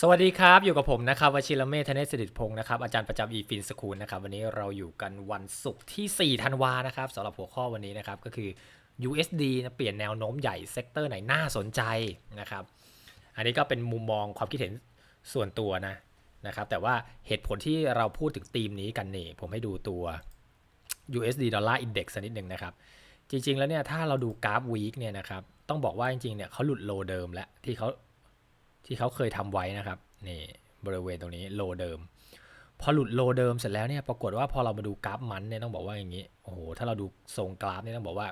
สวัสดีครับ อยู่กับผมนะครับวชิรเมธเนศสิริพงศ์นะครับอาจารย์ประจำอีฟินสคูลนะครับวันนี้เราอยู่กันวันศุกร์ที่ 4 ธันวานะครับสำหรับหัวข้อวันนี้นะครับก็คือ USD นะเปลี่ยนแนวโน้มใหญ่เซกเตอร์ไหนน่าสนใจนะครับอันนี้ก็เป็นมุมมองความคิดเห็นส่วนตัวนะนะครับแต่ว่าเหตุผลที่เราพูดถึงธีมนี้กันนี่ผมให้ดูตัว USD ดอลลาร์อินเด็กซ์นิดหนึ่งนะครับจริงๆแล้วเนี่ยถ้าเราดูกราฟวีคเนี่ยนะครับต้องบอกว่าจริงๆเนี่ยเขาหลุดโลเดิมแล้วที่เขา ที่เขาเคยทำไว้นะครับนี่บริเวณตรงนี้โลเดิม พอหลุดโลเดิมเสร็จแล้วเนี่ยปรากฏว่าพอเรามาดูกราฟมันเนี่ยต้องบอกว่าอย่างนี้โอ้โหถ้าเราดูทรงกราฟเนี่ยต้องบอกว่า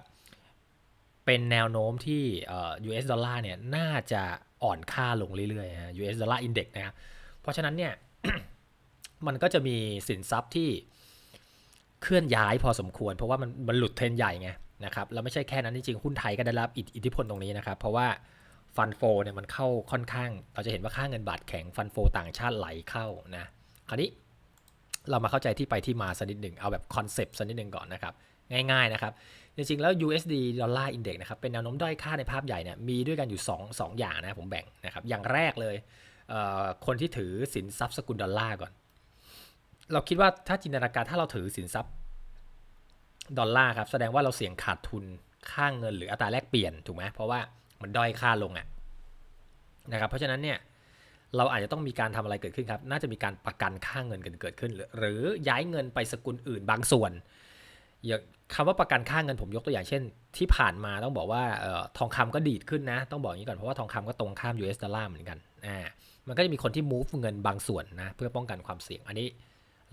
เป็นแนวโน้มที่เอ่อ US ดอลลาร์เนี่ยน่าจะอ่อนค่าลงเรื่อยๆฮะ US ดอลลาร์อินเด็กนะครับเพราะฉะนั้นเนี่ยมันก็จะมีสินทรัพย์ที่เคลื่อนย้ายพอสมควร เพราะว่ามันมันหลุดเทรนใหญ่ไงนะครับแล้วไม่ใช่แค่นั้นจริงๆหุ้นไทยก็ได้รับอิทธิพลตรงนี้นะครับ เพราะว่า ฟันโฟเนี่ยมันเข้าค่อนข้าง เราจะเห็นว่าค่าเงินบาทแข็งฟันโฟต่างชาติไหลเข้านะคราวนี้เรามาเข้าใจที่ไปที่มาสักนิดหนึ่งเอาแบบคอนเซปต์สักนิดหนึ่งก่อนนะครับง่ายๆนะครับ จริงๆ แล้ว USD ดอลลาร์อินเด็กนะครับ เป็นแนวโน้มด้อยค่าในภาพใหญ่เนี่ย มีด้วยกันอยู่ 2 2 อย่างนะผมแบ่งนะครับ อย่างแรกเลยเคนที่ถือสินทรัพย์สกุลดอลลาร์ก่อน เราคิดว่าถ้าจินตนาการถ้าเราถือสินทรัพย์ดอลลาร์ครับ แสดงว่าเราเสี่ยงขาดทุนค่างเงินหรืออัตราแลกเปลี่ยนถูกไหมเพราะว่ามันด้อยค่าลงอะ นะครับ เพราะฉะนั้นเนี่ยเราอาจจะต้องมีการทำอะไรเกิดขึ้นครับ น่าจะมีการประกันค่าเงินกันเกิดขึ้น หรือย้ายเงินไปสกุลอื่นบางส่วน อย่างคำว่าประกันค่าเงินผมยกตัวอย่างเช่น ที่ผ่านมาต้องบอกว่าออทองคำก็ดีดขึ้นนะ ต้องบอกอย่างนี้ก่อนเพราะว่าทองคำก็ตรงข้าม US ดอลลาร์เหมือนกัน อ่า มันก็จะมีคนที่ move เงินบางส่วนนะเพื่อป้องกันความเสี่ยง อันนี้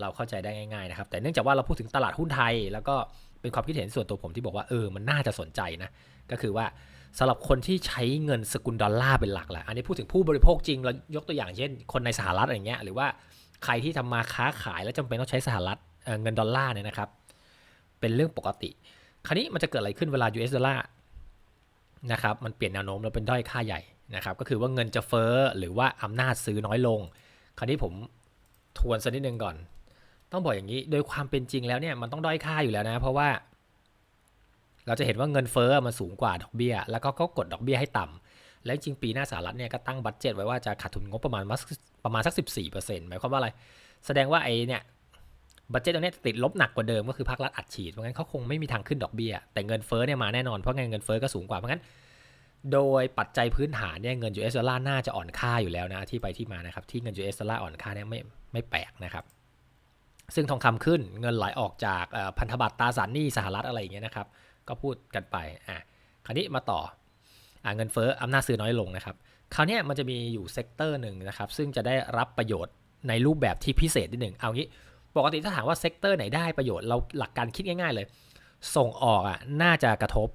เราเข้าใจได้ง่ายๆนะครับ แต่เนื่องจากว่าเราพูดถึงตลาดหุ้นไทย แล้วก็เป็นความคิดเห็นส่วนตัวผมที่บอกว่าเออ มันน่าจะสนใจนะ ก็คือว่า สำหรับคนที่ใช้เงินสกุลดอลลาร์เป็นหลักแหละอันนี้พูดถึงผู้บริโภคจริงเรายกตัวอย่างเช่น คนในสหรัฐอะไรเงี้ยหรือว่าใครที่ทำมาค้าขายแล้วจำเป็นต้องใช้สหรัฐเเงินดอลลาร์เนี่ยนะครับ เป็นเรื่องปกติ คราวนี้มันจะเกิดอะไรขึ้นเวลา US ดอลลาร์นะครับมันเปลี่ยนแนวโน้มแล้วเป็นด้อยค่าใหญ่นะครับก็คือว่าเงินจะเฟ้อหรือว่าอำนาจซื้อน้อยลง คราวนี้ผมทวนสักนิดนึงก่อน ต้องบอกอย่างนี้โดยความเป็นจริงแล้วเนี่ยมันต้องด้อยค่าอยู่แล้วนะ เพราะว่า เราจะเห็นว่าเงินเฟ้อมันสูงกว่าดอกเบี้ย แล้วก็เขากดดอกเบี้ยให้ต่ำแล้วจริงปีหน้าสหรัฐเนี่ยก็ตั้งบัตเจ็ตไว้ว่าจะขาดทุนงบประมาณประมาณสัก 14%หมายความว่าอะไร แสดงว่าไอ้เนี่ยบัตเจ็ตตรงนี้ติดลบหนักกว่าเดิมก็คือภาครัฐอัดฉีดเพราะงั้นเขาคงไม่มีทางขึ้นดอกเบี้ย แต่เงินเฟ้อเนี่ยมาแน่นอนเพราะไงเงินเฟ้อก็สูงกว่าเพราะงั้น โดยปัจจัยพื้นฐานเนี่ยเงิน US ดอลลาร์น่าจะอ่อนค่าอยู่แล้วนะที่ไปที่มานะครับที่เงิน US ดอลลาร์อ่อนค่าเนี่ยไม่ไม่แปลกนะครับซึ่งทองคำขึ้นเงินไหลออกจากพันธบัตรตราสารหนี้สหรัฐอะไรอย่างเงี้ยนะครับ ก็พูดกันไปอะคราวนี้มาต่ออะเงินเฟ้ออำนาจซื้อน้อยลงนะครับคราวนี้มันจะมีอยู่เซกเตอร์หนึ่งนะครับ ซึ่งจะได้รับประโยชน์ในรูปแบบที่พิเศษนิดหนึ่งเอางี้ปกติถ้าถามว่าเซกเตอร์ไหนได้ประโยชน์เราหลักการคิดง่ายๆเลย ส่งออกอะน่าจะกระทบ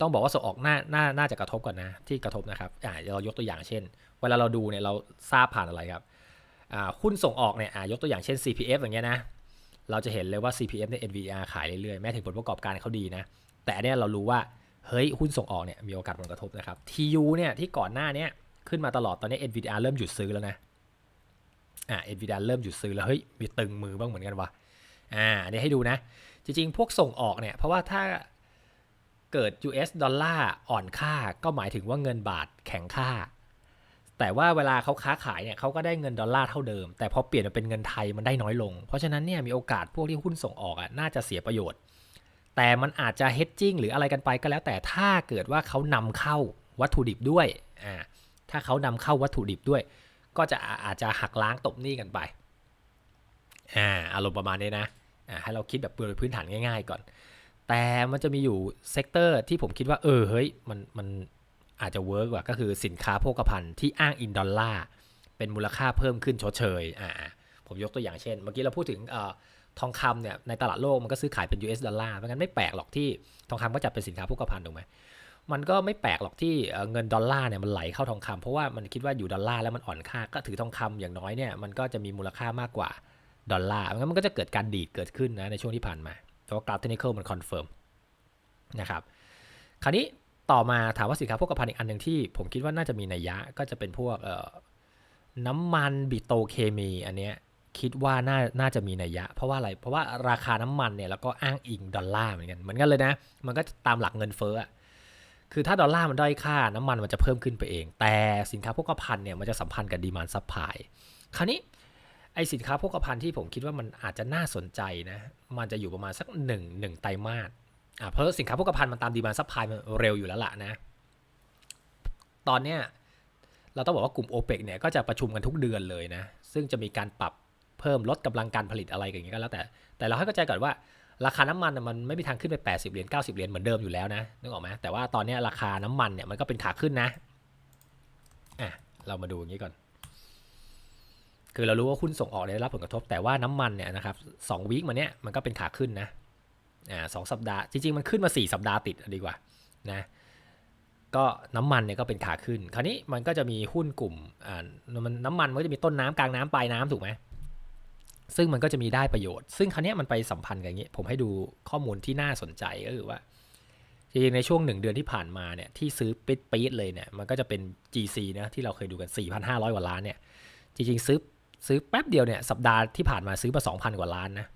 ต้องบอกว่าส่งออกน่าน่าน่าจะกระทบก่อนนะ ที่กระทบนะครับอ่าเรายกตัวอย่างเช่น เวลาเราดูเนี่ยเราทราบผ่านอะไรครับอ่าหุ้นส่งออกเนี่ยอ่ายกตัวอย่างเช่น CPF อย่างเงี้ยนะ เราจะเห็นเลยว่า CPF เนี่ย NVDR ขายเรื่อยๆ แม้ถึงผลประกอบการเขาดีนะ แต่อันเนี้ยเรารู้ว่า เฮ้ย หุ้นส่งออกเนี่ยมีโอกาสผลกระทบนะครับ TU เนี่ยที่ก่อนหน้านี้ขึ้นมาตลอดตอนนี้ nvr เริ่มหยุดซื้อแล้วนะ อ่า nvr เริ่มหยุดซื้อแล้วเฮ้ยมีตึงมือบ้างเหมือนกันวะอ่าอันนี้ให้ดูนะ จริงๆ พวกส่งออกเนี่ยเพราะว่าถ้าเกิด US ดอลลาร์อ่อนค่าก็หมายถึงว่าเงินบาทแข็งค่า แต่ว่าเวลาเขาค้าขายเนี่ยเขาก็ได้เงินดอลลาร์เท่าเดิม แต่พอเปลี่ยนมาเป็นเงินไทยมันได้น้อยลง เพราะฉะนั้นเนี่ยมีโอกาสพวกที่หุ้นส่งออกอะน่าจะเสียประโยชน์ แต่มันอาจจะ hedging หรืออะไรกันไปก็แล้ว แต่ถ้าเกิดว่าเขานำเข้าวัตถุดิบด้วยอ่าถ้าเขานำเข้าวัตถุดิบด้วย ก็จะอาอาจจะหักล้างตบหนี้กันไปอ่าอารมณ์ประมาณนี้นะอ่าให้เราคิดแบบโดยพื้นฐานง่าย ๆ ก่อน แต่มันจะมีอยู่เซกเตอร์ที่ผมคิดว่าเออเฮ้ยมันมัน อาจจะเวิร์กว่าก็คือสินค้าโภคภัณฑ์ที่อ้างอินดอลลาร์เป็นมูลค่าเพิ่มขึ้นชดเชยอ่าผมยกตัวอย่างเช่น เมื่อกี้เราพูดถึงอทองคำเนี่ยในตลาดโลกมันก็ซื้อขายเป็น US ดอลลาร์เพราะงั้นไม่แปลกหรอกที่ทองคำก็จัดเป็นสินค้าโภคภัณฑ์ถูกไหมมันก็ไม่แปลกหรอกที่เงินดอลลาร์เนี่ยมันไหลเข้าทองคำเพราะว่ามันคิดว่าอยู่ดอลลาร์แล้วมันอ่อนค่าก็ถือทองคำอย่างน้อยเนี่ยมันก็จะมีมูลค่ามากกว่าดอลลาร์งั้นมันก็จะเกิดการดีดเกิดขึ้นนะในช่วงที่ผ่านมาเพราะว่ากราฟเทคนิคมันคอนเฟิร์มนะครับคราวนี้ ต่อมาถามว่าสินค้าโภคภัณฑ์อีกอันหนึ่งที่ ผมคิดว่าน่าจะมีนัยยะก็จะเป็นพวกเน้ำมันบิโตเคมี อันเนี้ยคิดว่าน่าน่าจะมีนัยยะ เพราะว่าอะไร เพราะว่าราคาน้ำมันเนี่ยแล้วก็อ้างอิงดอลลาร์เหมือนกันเหมือนกันเลยนะ มันก็ตามหลักเงินเฟ้ออะคือถ้าดอลลาร์มันด้อยค่าน้ำมันมันจะเพิ่มขึ้นไปเอง แต่สินค้าโภคภัณฑ์เนี่ยมันจะสัมพันธ์กับดีมานซัพพลายคราวนี้ไอสินค้าโภคภัณฑ์ที่ผมคิดว่ามันอาจจะน่าสนใจนะ มันจะอยู่ประมาณสักหนึ่งหนึ่งไตรมาส เพราะสินค้าโภคภัณฑ์มันตามดีมานซัพพลายมันเร็วอยู่แล้วล่ะนะ ตอนเนี้ยเราต้องบอกว่ากลุ่ม o p e ปเนี่ยก็จะประชุมกันทุกเดือนเลยนะ ซึ่งจะมีการปรับเพิ่มลดกำลังการผลิตอะไรอย่างเงี้ยก็แล้วแต่ แต่เราให้เข้าใจก่อนว่าราคาน้ำมันมันไม่มีทางขึ้นไป 80 เหรียญ 90 เหรียญเหมือนเดิมอยู่แล้วนะ นึกออกไหมแต่ว่าตอนเนี้ยราคาน้ำมันเนี่ยมันก็เป็นขาขึ้นนะ อะ เรามาดูอย่างนี้ก่อน คือเรารู้ว่าหุ้นส่งออกได้รับผลกระทบ แต่ว่าน้ำมันเนี่ยนะครับสองวีคมาเนี้ยมันก็เป็นขาขึ้นนะ อ่าสองสัปดาห์ จริง ๆ มันขึ้นมา 4 สัปดาห์ติดดีกว่านะก็น้ำมันเนี่ยก็เป็นขาขึ้น คราวนี้มันก็จะมีหุ้นกลุ่มอ่ามันน้ำมันมันก็จะมีต้นน้ำกลางน้ำปลายน้ำถูกไหมซึ่งมันก็จะมีได้ประโยชน์ ซึ่งครั้นี้มันไปสัมพันธ์กันอย่างนี้ ผมให้ดูข้อมูลที่น่าสนใจก็คือว่าจริงๆในช่วงหนึ่งเดือนที่ผ่านมาเนี่ยที่ซื้อปิดปี๊ดเลยเนี่ยมันก็จะเป็น GC นะที่เราเคยดูกัน 4,500 กว่าล้านเนี่ยจริงๆซื้อซื้อแป๊บเดียวเนี่ยสัปดาห์ที่ผ่านมาซื้อมา 2,000 กว่าล้านนะ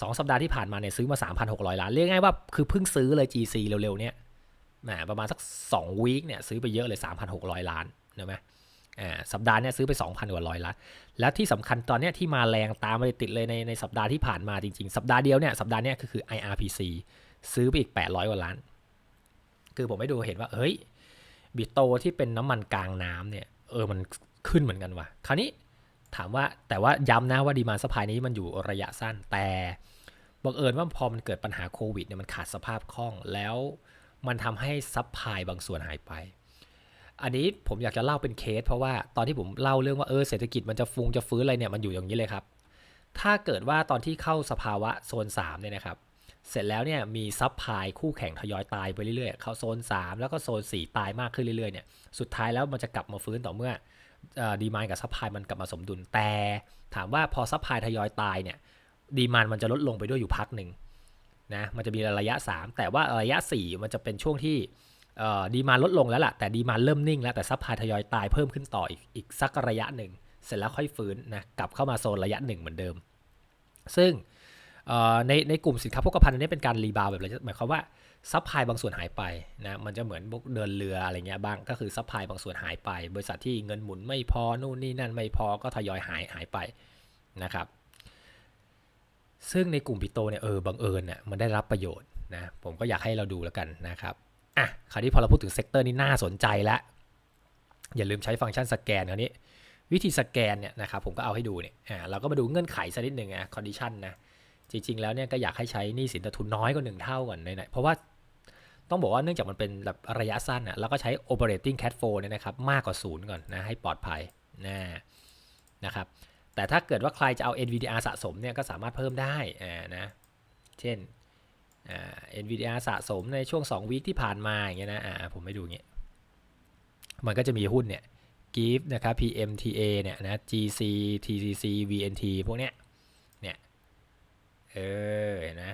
สองสัปดาห์ที่ผ่านมาเนี่ยซื้อมา 3,600 ล้าน เรียกง่ายว่าคือเพิ่งซื้อเลย GC เร็วๆเนี่ยแหมประมาณสัก2วีคเนี่ยซื้อไปเยอะเลย 3,600 ล้านเห็นไหมอ่าสัปดาห์เนี่ยซื้อไป 2,000 กว่าร้อยล้านแล้วที่สำคัญตอนเนี้ยที่มาแรงตามมาติดเลยในในสัปดาห์ที่ผ่านมาจริงๆ สัปดาห์เดียวเนี่ยสัปดาห์เนี้ยก็คือ IRPC ซื้อไปอีก 800 กว่าล้าน คือผมให้ดูเห็นว่าเฮ้ยบิโตที่เป็นน้ำมันกลางน้ำเนี่ยเออมันขึ้นเหมือนกันว่ะคราวนี้ ถามว่าแต่ว่าย้ำนะว่าดีมาสปายนี้มันอยู่ระยะสั้นแต่บังเอิญว่าพอมันเกิดปัญหาโควิดเนี่ยมันขาดสภาพคล่องแล้วมันทำให้ซัพพลายบางส่วนหายไป อันนี้ผมอยากจะเล่าเป็นเคส เพราะว่าตอนที่ผมเล่าเรื่องว่าเออเศรษฐกิจมันจะฟุงจะฟื้นอะไรเนี่ยมันอยู่อย่างนี้เลยครับ ถ้าเกิดว่าตอนที่เข้าสภาวะโซน3เนี่ยนะครับ เสร็จแล้วเนี่ยมีซับพลายคู่แข่งทยอยตายไปเรื่อยๆ เข้าโซน 3 แล้วก็โซน 4 ตายมากขึ้นเรื่อยๆเนี่ย สุดท้ายแล้วมันจะกลับมาฟื้นต่อเมื่อ ดีมานกับซัพพลายมันกลับมาสมดุลแต่ถามว่าพอซัพพลายทยอยตายเนี่ยดีมานมันจะลดลงไปด้วยอยู่พักหนึ่งนะมันจะมีระยะ 3 แต่ว่าระยะ 4 มันจะเป็นช่วงที่ดีมานลดลงแล้วล่ะ แต่ดีมานเริ่มนิ่งแล้ว แต่ซัพพลายทยอยตายเพิ่มขึ้นต่ออีกอีกสักระยะหนึ่ง เสร็จแล้วค่อยฟื้นนะกลับเข้ามาโซนระยะหนึ่งเหมือนเดิม ซึ่งในในกลุ่มสินค้าโภคภัณฑ์อันนี้เป็นการรีบาวแบบหมายความว่า ซัพพลายบางส่วนหายไปนะมันจะเหมือนเดินเรืออะไรเงี้ยบ้างก็คือซัพพลายบางส่วนหายไป บริษัทที่เงินหมุนไม่พอนู่นนี่นั่นไม่พอก็ทยอยหายหายไปนะครับซึ่งในกลุ่มปิโตเนี่ยเออบังเอิญเนี่ยมันได้รับประโยชน์นะผมก็อยากให้เราดูแล้วกันนะครับอะคราวนี้พอเราพูดถึงเซกเตอร์นี้น่าสนใจแล้วอย่าลืมใช้ฟังก์ชันสแกนคราวนี้ วิธีสแกนเนี่ยนะครับผมก็เอาให้ดูเนี่ยอ่าเราก็มาดูเงื่อนไขสักนิดหนึ่งนะคอนดิชันนะจริงๆแล้วเนี่ยก็อยากให้ใช้นี้สินต่ทุนน้อยกว่าหนึ่งเท่าก่อนในเพราะว่า ต้องบอกว่าเนื่องจากมันเป็นแบบระยะสั้นอะเราก็ใช้ operating cash flow เนี่ยนะครับมากกว่าศูนย์ก่อนนะให้ปลอดภัยนะนะครับแต่ถ้าเกิดว่าใครจะเอา NVDR สะสมเนี่ยก็สามารถเพิ่มได้อ่านะเช่นอ่า NVDR สะสมในช่วง2วีคที่ผ่านมาอย่างเงี้ยนะอ่าผมไม่ดูเงี้ยมันก็จะมีหุ้นเนี่ย GIF นะครับ PMTA เนี่ยนะ GC TCC VNT พวกเนี้ยเนี่ยเออเห็นไหม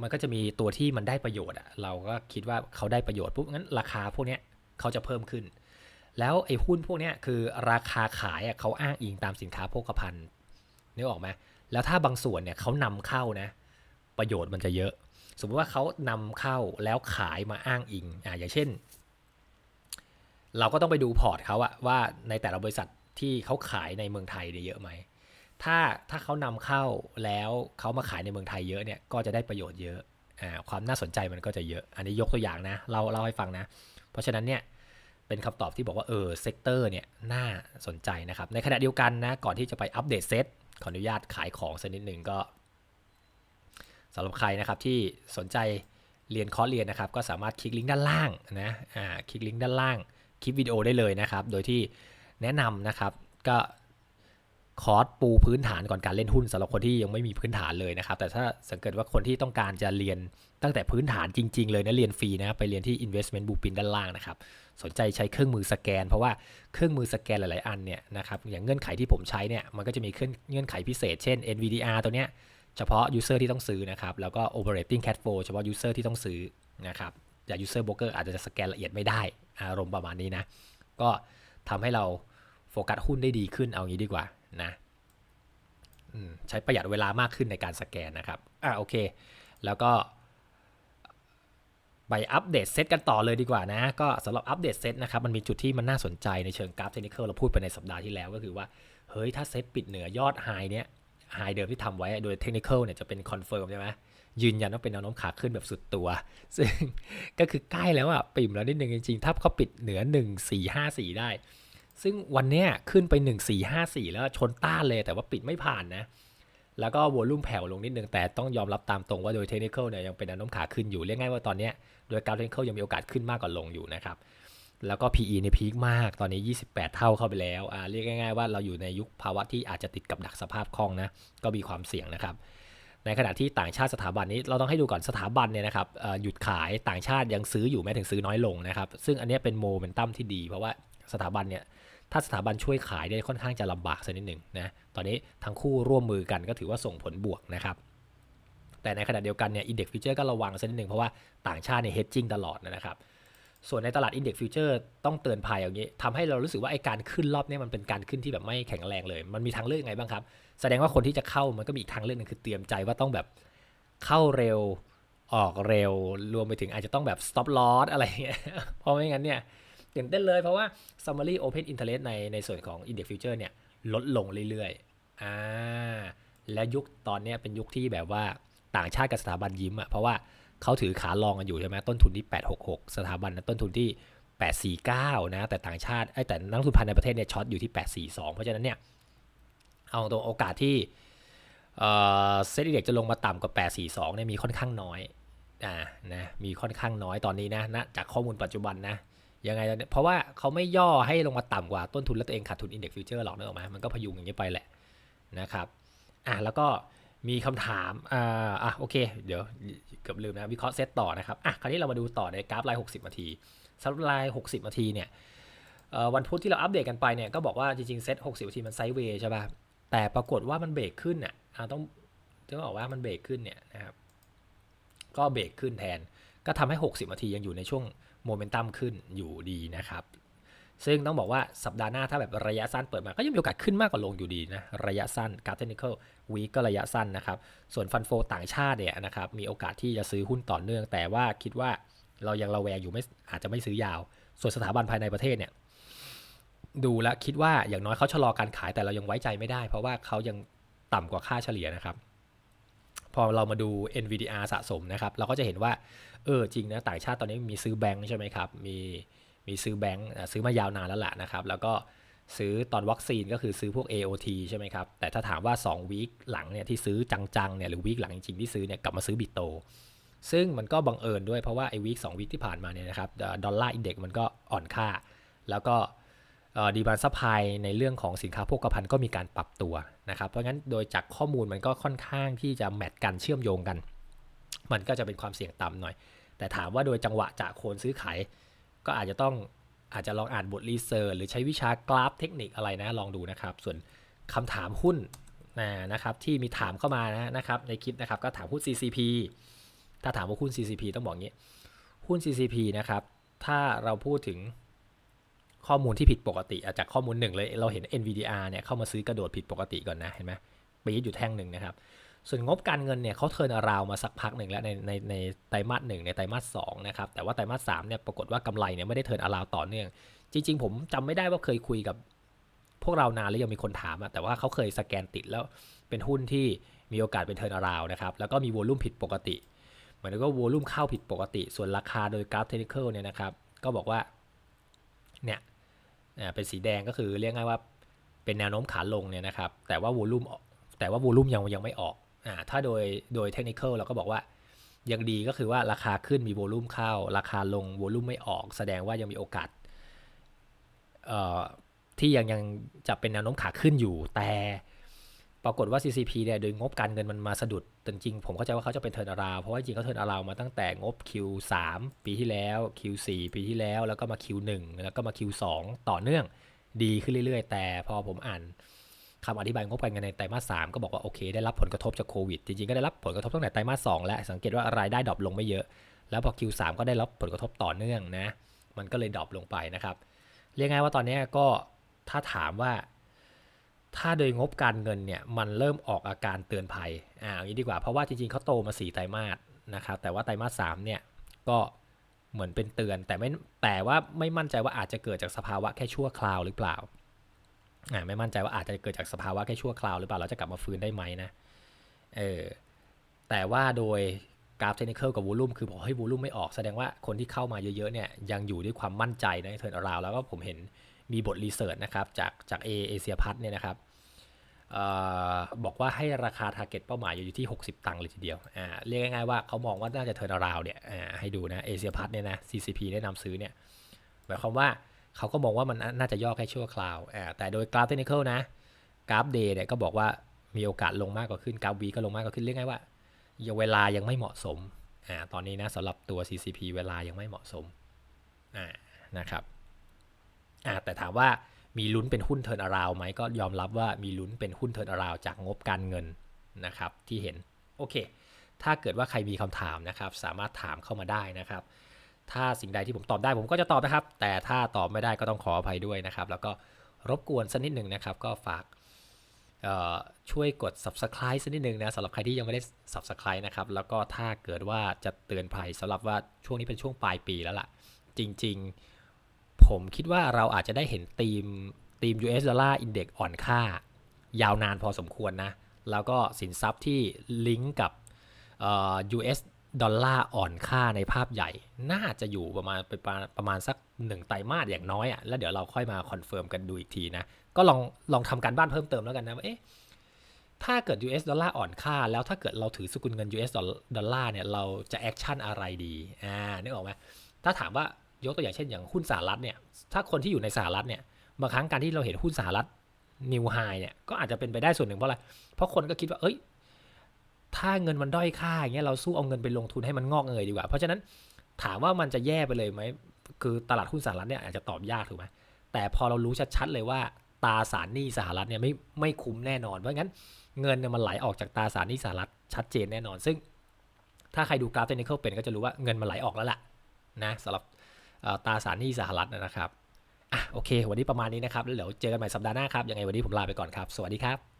มันก็จะมีตัวที่มันได้ประโยชน์อะเราก็คิดว่าเขาได้ประโยชน์ปุ๊บงั้นราคาพวกเนี้ยเขาจะเพิ่มขึ้น แล้วไอ้หุ้นพวกเนี้ยคือราคาขายอะเขาอ้างอิงตามสินค้าโภคภัณฑ์นึกออกไหมแล้วถ้าบางส่วนเนี่ยเขานำเข้านะ ประโยชน์มันจะเยอะ สมมติว่าเขานำเข้าแล้วขายมาอ้างอิงอ่าอย่างเช่น เราก็ต้องไปดูพอร์ตเขาอะว่าในแต่ละบริษัทที่เขาขายในเมืองไทยเนี่ยเยอะไหม ถ้าถ้าเขานำเข้าแล้วเขามาขายในเมืองไทยเยอะเนี่ยก็จะได้ประโยชน์เยอะอ่าความน่าสนใจมันก็จะเยอะ อันนี้ยกตัวอย่างนะเราเล่าให้ฟังนะ เพราะฉะนั้นเนี่ยเป็นคำตอบที่บอกว่าเออเซกเตอร์เนี่ยน่าสนใจนะครับ ในขณะเดียวกันนะก่อนที่จะไปอัปเดตเซตขออนุญาตขายของสักนิดหนึ่งก็สำหรับใครนะครับที่สนใจเรียนคอร์สเรียนนะครับ ก็สามารถคลิกลิงก์ด้านล่างนะอ่าคลิกลิงก์ด้านล่างคลิปวิดีโอได้เลยนะครับ โดยที่แนะนำนะครับก็ คอร์สปูพื้นฐานก่อนการเล่นหุ้นสำหรับคนที่ยังไม่มีพื้นฐานเลยนะครับ แต่ถ้าสังเกตว่าคนที่ต้องการจะเรียนตั้งแต่พื้นฐานจริง ๆ เลยนะเรียนฟรีนะไปเรียนที่ investment blueprint ด้านล่างนะครับ สนใจใช้เครื่องมือสแกน เพราะว่าเครื่องมือสแกนหลายๆ อันเนี่ยนะครับอย่างเงื่อนไขที่ผมใช้เนี่ยมันก็จะมีเงื่อนไขพิเศษเช่น NVDR ตัวเนี้ยเฉพาะ user ที่ต้องซื้อนะครับแล้วก็ operating cash flow เฉพาะ user ที่ต้องซื้อนะครับอย่าง user broker อาจจะสแกนละเอียดไม่ได้อารมณ์ประมาณนี้นะก็ทำให้เราโฟกัสหุ้นได้ดีขึ้นเอางี้ดีกว่า นะใช้ประหยัดเวลามากขึ้นในการสแกนนะครับ อ่าโอเค แล้วก็ ไปอัปเดตเซตกันต่อเลยดีกว่านะ ก็สำหรับอัปเดตเซตนะครับ มันมีจุดที่มันน่าสนใจในเชิงกราฟเทคนิคเราพูดไปในสัปดาห์ที่แล้วก็คือว่า เฮ้ย ถ้าเซตปิดเหนือยอดไฮเนี้ยไฮเดิมที่ทำไว้โดยเทคนิคเนี่ยจะเป็นคอนเฟิร์มใช่ไหมยืนยันว่าเป็นแนวโน้มขาขึ้นแบบสุดตัว ซึ่งก็คือใกล้แล้วอะปิ่มแล้วนิดนึงจริงๆถ้าเขาปิดเหนือ 1454 ได้ ซึ่งวันเนี้ยขึ้นไป 1454 แล้วชนต้านเลยแต่ว่าปิดไม่ผ่านนะ แล้วก็วอลุ่มแผ่วลงนิดนึง แต่ต้องยอมรับตามตรงว่าโดยเทคนิคเนี่ยยังเป็นแนวโน้มขาขึ้นอยู่ เรียกง่ายว่าตอนเนี้ยโดยกราฟเทคนิคยังมีโอกาสขึ้นมากกว่าลงอยู่นะครับ แล้วก็ PE ในพีคมากตอนนี้ 28 เท่าเข้าไปแล้วอ่าเรียกง่ายๆว่าเราอยู่ในยุคภาวะที่อาจจะติดกับดักสภาพคล่องนะก็มีความเสี่ยงนะครับในขณะที่ต่างชาติสถาบันนี้เราต้องให้ดูก่อนสถาบันเนี่ยนะครับหยุดขายต่างชาติยังซื้ออยู่แม้ถึงซื้อน้อยลงนะครับ ซึ่งอันนี้เป็นโมเมนตัมที่ดี เพราะว่าสถาบันเนี่ย ถ้าสถาบันช่วยขายได้ค่อนข้างจะลำบากสักนิดหนึ่งนะตอนนี้ทั้งคู่ร่วมมือกันก็ถือว่าส่งผลบวกนะครับแต่ในขณะเดียวกันเนี่ยอินเด็กซ์ฟิวเจอร์ก็ระวังสักนิดหนึ่งเพราะว่าต่างชาติเนี่ยเฮดจิ้งตลอดนะครับส่วนในตลาดอินเด็กซ์ฟิวเจอร์ต้องเตือนภัยอย่างนี้ทำให้เรารู้สึกว่าไอการขึ้นรอบนี้มันเป็นการขึ้นที่แบบไม่แข็งแรงเลย มันมีทางเลือกยังไงบ้างครับ แสดงว่าคนที่จะเข้ามันก็มีอีกทางเลือกหนึงคือเตรียมใจว่าต้องแบบเข้าเร็วออกเร็วรวมไปถึงอาจจะต้องแบบ stop loss อะไรอย่างเงี้ยเพราะไม่งั้นเนี่ย ตื่นเต้นเลยเพราะว่า summary open interest ในในส่วนของ index future เนี่ยลดลงเรื่อยๆอ่าและยุคตอนนี้เป็นยุคที่แบบว่าต่างชาติกับสถาบันยิ้มอะเพราะว่าเขาถือขาลองกันอยู่ใช่ไหมต้นทุนที่ 866 สถาบันนะต้นทุนที่ 849 นะ แต่ต่างชาติไอ้แต่นักลงทุนภายในประเทศเนี่ยช็อตอยู่ที่ 842 เพราะฉะนั้นเนี่ย เอาตรงโอกาสที่เซ็ตอินเด็กจะลงมาต่ำกว่า 842 เนี่ยมีค่อนข้างน้อยอ่านะมีค่อนข้างน้อยตอนนี้นะนะจากข้อมูลปัจจุบันนะ ยังไงเนี่ยเพราะว่าเขาไม่ย่อให้ลงมาต่ำกว่าต้นทุนแล้วตัวเองขาดทุนอินเด็กซ์ฟิวเจอร์หรอกนึกออกไหมมันก็พยุงอย่างนี้ไปแหละนะครับอะแล้วก็มีคำถามอ่าอะโอเค เดี๋ยวเกือบลืมนะวิเคราะห์เซตต่อนะครับอะคราวนี้เรามาดูต่อในกราฟราย 60 นาทีสำหรับราย 60 นาทีเนี่ยวันพุธที่เราอัปเดตกันไปเนี่ยก็บอกว่าจริงๆเซต60 นาทีมันไซด์เวย์ใช่ป่ะแต่ปรากฏว่ามันเบรกขึ้นอะอ่าต้องต้องบอกว่ามันเบรกขึ้นเนี่ยนะครับก็เบรกขึ้นแทนก็ทำให้ 60 นาทียังอยู่ในช่วง โมเมนตัมขึ้นอยู่ดีนะครับ ซึ่งต้องบอกว่าสัปดาห์หน้าถ้าแบบระยะสั้นเปิดมา ก็ยังมีโอกาสขึ้นมากกว่าลงอยู่ดีนะ ระยะสั้นกราฟเทคนิคอลวีก็ระยะสั้นนะครับ ส่วนฟันโฟต่างชาติเนี่ยนะครับมีโอกาสที่จะซื้อหุ้นต่อเนื่อง แต่ว่าคิดว่าเรายังระแวงอยู่ไม่อาจจะไม่ซื้อยาว ส่วนสถาบันภายในประเทศเนี่ยดูแล้วคิดว่าอย่างน้อยเขาชะลอการขายแต่เรายังไว้ใจไม่ได้ เพราะว่าเขายังต่ำกว่าค่าเฉลี่ยนะครับ พอเรามาดู NVDR สะสมนะครับเราก็จะเห็นว่าเออจริงนะต่างชาติตอนนี้มีซื้อแบงค์ใช่ไหมครับมีมีซื้อแบงค์ซื้อมายาวนานแล้วแหละนะครับแล้วก็ซื้อตอนวัคซีนก็คือซื้อพวก AOT ใช่ไหมครับ แต่ถ้าถามว่า 2 วีคหลังเนี่ยที่ซื้อจังๆเนี่ยหรือวีคหลังจริงๆที่ซื้อเนี่ยกลับมาซื้อบิตโต ซึ่งมันก็บังเอิญด้วยเพราะว่าไอ้วีคสองวีคที่ผ่านมาเนี่ยนะครับดอลลาร์อินเด็กมันก็อ่อนค่า แล้วก็ดีบานซัพพลายในเรื่องของสินค้าโภคภัณฑ์ก็มีการปรับตัว นะครับเพราะงั้นโดยจากข้อมูลมันก็ค่อนข้างที่จะแมทกันเชื่อมโยงกัน มันก็จะเป็นความเสี่ยงต่ำหน่อย แต่ถามว่าโดยจังหวะจากโคนซื้อขายก็อาจจะต้องอาจจะลองอ่านบทรีเสิร์ชหรือใช้วิชากราฟเทคนิคอะไรนะลองดูนะครับ ส่วนคำถามหุ้นนะครับที่มีถามเข้ามานะครับในคลิปนะครับก็ถามหุ้น CCP ถ้าถามว่าหุ้น CCP ต้องบอกงี้หุ้น CCP นะครับถ้าเราพูดถึง ข้อมูลที่ผิดปกติจากข้อมูลหนึ่งเลย เราเห็น NVDR เนี่ยเข้ามาซื้อกระโดดผิดปกติก่อนนะ เห็นไหมปีดอยู่แท่งหนึ่งนะครับ ส่วนงบการเงินเนี่ยเขาเทินอราวมาสักพักหนึ่งแล้วในในในไตรมาสหนึ่งในไตรมาสสองนะครับ แต่ว่าไตรมาสสามเนี่ยปรากฏว่ากำไรเนี่ยไม่ได้เทินอราวต่อเนื่อง จริง ๆ ผมจำไม่ได้ว่าเคยคุยกับ พวกเรานานแล้วยังมีคนถามอะแต่ว่าเขาเคยสแกนติดแล้วเป็นหุ้นที่มีโอกาสเป็นเทินอราวนะครับ แล้วก็มีวอลุ่มผิดปกติ เหมือนก็วอลุ่มเข้าผิดปกติ ส่วนราคาโดยกราฟเทคนิคเนี่ยนะครับ ก็บอกว่า เนี่ย เป็นสีแดงก็คือเรียกง่ายว่าเป็นแนวโน้มขาลงเนี่ยนะครับ แต่ว่าวอลุ่มแต่ว่าวอลุ่มยังยังไม่ออกอ่าถ้าโดยโดยเทคนิคเราก็บอกว่ายังดีก็คือว่าราคาขึ้นมีวอลุ่มเข้า ราคาลงวอลุ่มไม่ออก แสดงว่ายังมีโอกาสเอ่อที่ยังยังจะเป็นแนวโน้มขาขึ้นอยู่แต่ ปรากฏว่า CCP เนี่ยโดยงบการเงินมันมาสะดุดจริงผมเข้าใจว่าเขาจะเป็นเทิร์นอาราวเพราะว่าจริงเขาเทิร์นอาราวมาตั้งแต่งบ Q3 ปีที่แล้ว Q4 ปีที่แล้ว แล้วก็มา Q1 แล้วก็มา Q2 ต่อเนื่องดีขึ้นเรื่อยๆ แต่พอผมอ่านคำอธิบายงบการเงินในไตรมาสสก็บอกว่าโอเค ได้รับผลกระทบจากโควิด จริงๆ ก็ได้รับผลกระทบตั้งแต่ไตรมาสสและสังเกตว่ารายได้ดรอปลงไม่เยอะ แล้วพอ Q3 ก็ได้รับผลกระทบต่อเนื่องนะมันก็เลยดรอปลงไปนะครับเรียกง่ายว่าตอนนี้ก็ถ้าถามว่า ถ้าโดยงบการเงินเนี่ยมันเริ่มออกอาการเตือนภัยอ่าอย่างนี้ดีกว่าเพราะว่าจริงๆเขาโตมา4ไตรมาสนะครับแต่ว่าไตรมาสสเนี่ยก็เหมือนเป็นเตือนแต่ไม่แต่ว่าไม่มั่นใจว่าอาจจะเกิดจากสภาวะแค่ชั่วคราวหรือเปล่าอ่าไม่มั่นใจว่าอาจจะเกิดจากสภาวะแค่ชั่วคราวหรือเปล่าเราจะกลับมาฟื้นได้ไหมนะเออแต่ว่าโดยกราฟเทคนิคกับวูลุ่มคือบอกให้วูลุ่มไม่ออกแสดงว่าคนที่เข้ามาเยอะๆเนี่ยยังอยู่ด้วยความมั่นใจในเทิร์นราวแล้วก็ผมเห็น มีบทรีเสิร์ชนะครับจากจากเอเอเชียพัทเนี่ยนะครับออบอกว่าให้ราคา t a r g e t เป้าหมายอยู่ที่ 60 ตังค์เลยทีเดียวอ่าเรียกง่ายๆว่าเขามองว่าน่าจะเทิร์นราวเนี่ยอ่าให้ดูนะเอเชียพัทเนี่ยนะ CCP แนะนำซื้อเนี่ยหมายความว่าเขาก็มองว่ามันน่าจะย่อแค่ชั่วคราวอ่าแต่โดยกราฟเทคนิคนะกราฟเดย์เนี่ยก็บอกว่ามีโอกาสลงมากกว่าขึ้นกราฟวีก็ลงมากกว่าขึ้นเรียกง่ายว่าเวลายังไม่เหมาะสมอ่าตอนนี้นะสำหรับตัว CCP เวลายังไม่เหมาะสมอ่านะครับ อ่าแต่ถามว่ามีลุ้นเป็นหุ้นเทิร์นอาราวไหมก็ยอมรับว่ามีลุ้นเป็นหุ้นเทิร์นอาราวจากงบการเงินนะครับที่เห็นโอเค ถ้าเกิดว่าใครมีคำถามนะครับ สามารถถามเข้ามาได้นะครับ ถ้าสิ่งใดที่ผมตอบได้ผมก็จะตอบนะครับ แต่ถ้าตอบไม่ได้ก็ต้องขออภัยด้วยนะครับ แล้วก็รบกวนสักนิดหนึ่งนะครับ ก็ฝากช่วยกด subscribe สักนิดหนึ่งนะสำหรับใครที่ยังไม่ได้ subscribe นะครับ แล้วก็ถ้าเกิดว่าจะเตือนภัยสำหรับว่าช่วงนี้เป็นช่วงปลายปีแล้วล่ะ จริง ๆ ผมคิดว่าเราอาจจะได้เห็นธีมธีม US Dollar Index อ่อนค่า ยาวนานพอสมควรนะ แล้วก็สินทรัพย์ที่ลิงก์กับ US ดอลลาร์อ่อนค่าในภาพใหญ่ น่าจะอยู่ประมาณประมาณสักหนึ่งไตรมาสอย่างน้อยอะ่ะ แล้วเดี๋ยวเราค่อยมาคอนเฟิร์มกันดูอีกทีนะ ก็ลองลองทำการบ้านเพิ่มเติมแล้วกันนะว่าเอ๊ะถ้าเกิด US ดอลลาร์อ่อนค่า แล้วถ้าเกิดเราถือสกุลเงิน US ดอลลาร์เนี่ย เราจะแอคชั่นอะไรดี อ่า นึกออกไหมถ้าถามว่า ยกตัวอย่างเช่นอย่างหุ้นสหรัฐเนี่ย ถ้าคนที่อยู่ในสหรัฐเนี่ยบางครั้งการที่เราเห็นหุ้นสหรัฐนิวไฮเนี่ยก็อาจจะเป็นไปได้ส่วนหนึ่งเพราะอะไร เพราะคนก็คิดว่า เอ้ย ถ้าเงินมันด้อยค่าอย่างเงี้ยเราสู้เอาเงินไปลงทุนให้มันงอกเงยดีกว่า เพราะฉะนั้นถามว่ามันจะแย่ไปเลยไหม คือตลาดหุ้นสหรัฐเนี่ยอาจจะตอบยากถูกไหมแต่พอเรารู้ชัดๆเลยว่าตาสารหนี้สหรัฐเนี่ยไม่ไม่คุ้มแน่นอน เพราะงั้นเงินเนี่ยมันไหลออกจากตาสารหนี้สหรัฐชัดเจนแน่นอน ซึ่งถ้าใครดูกราฟเทคนิคเป็นก็จะรู้ว่าเงินมันไหลออกแล้วล่ะนะสำหรับ ตราสารหนี้สหรัฐนะครับอะโอเค วันนี้ประมาณนี้นะครับแล้วเดี๋ยวเจอกันใหม่สัปดาห์หน้าครับยังไงวันนี้ผมลาไปก่อนครับ สวัสดีครับ